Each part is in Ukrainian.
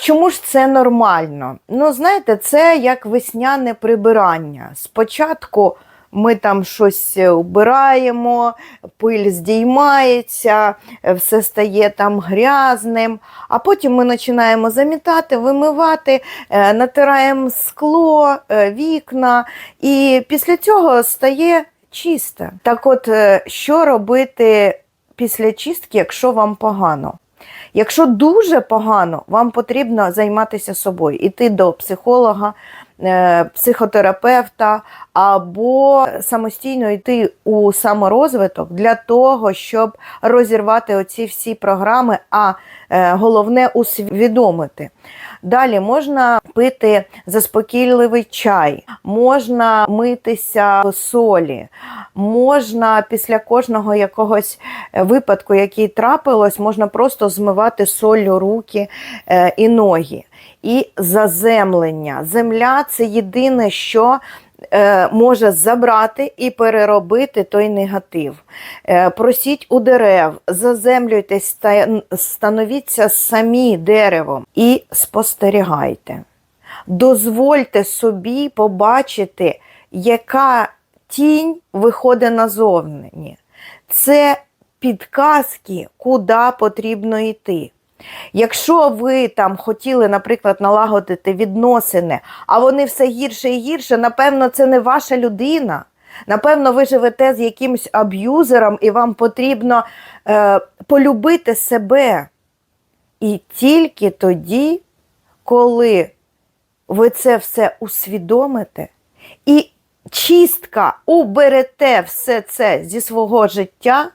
Чому ж це нормально? Ну, знаєте, це як весняне прибирання. Спочатку ми там щось вбираємо, пиль здіймається, е, все стає там грязним, а потім ми починаємо замітати, вимивати, е, натираємо скло, е, вікна, і після цього стає чисте. Так от, е, що робити після чистки, якщо вам погано? Якщо дуже погано, вам потрібно займатися собою, іти до психолога, е, психотерапевта або самостійно йти у саморозвиток для того, щоб розірвати оці всі програми, а головне усвідомити. Далі можна пити заспокійливий чай, можна митися в солі, можна після кожного якогось е, випадку, який трапилось, можна просто змивати солью руки е, і ноги. І заземлення. Земля це єдине, що е, може забрати і переробити той негатив. Е, просіть у дерев, заземлюйтесь, становіться самі деревом і спостерігайте. Дозвольте собі побачити, яка тінь виходить назовні. Це підказки, куди потрібно йти. Якщо ви там хотіли, наприклад, налагодити відносини, а вони все гірше і гірше, напевно, це не ваша людина. Напевно, ви живете з якимсь аб'юзером, і вам потрібно е, полюбити себе. І тільки тоді, коли ви це все усвідомите і чистка уберете все це зі свого життя,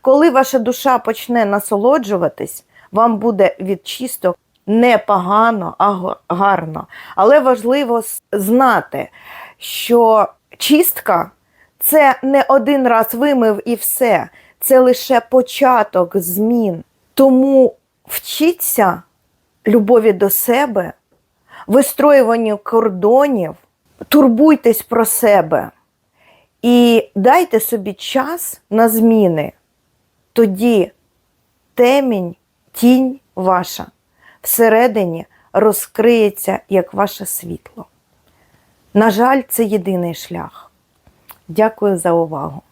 коли ваша душа почне насолоджуватись, вам буде від чисток не погано, а гарно. Але важливо знати, що чистка це не один раз вимив і все, це лише початок змін. Тому вчіться любові до себе, вистроюванню кордонів, турбуйтесь про себе і дайте собі час на зміни. Тоді темінь, тінь ваша всередині розкриється як ваше світло. На жаль, це єдиний шлях. Дякую за увагу.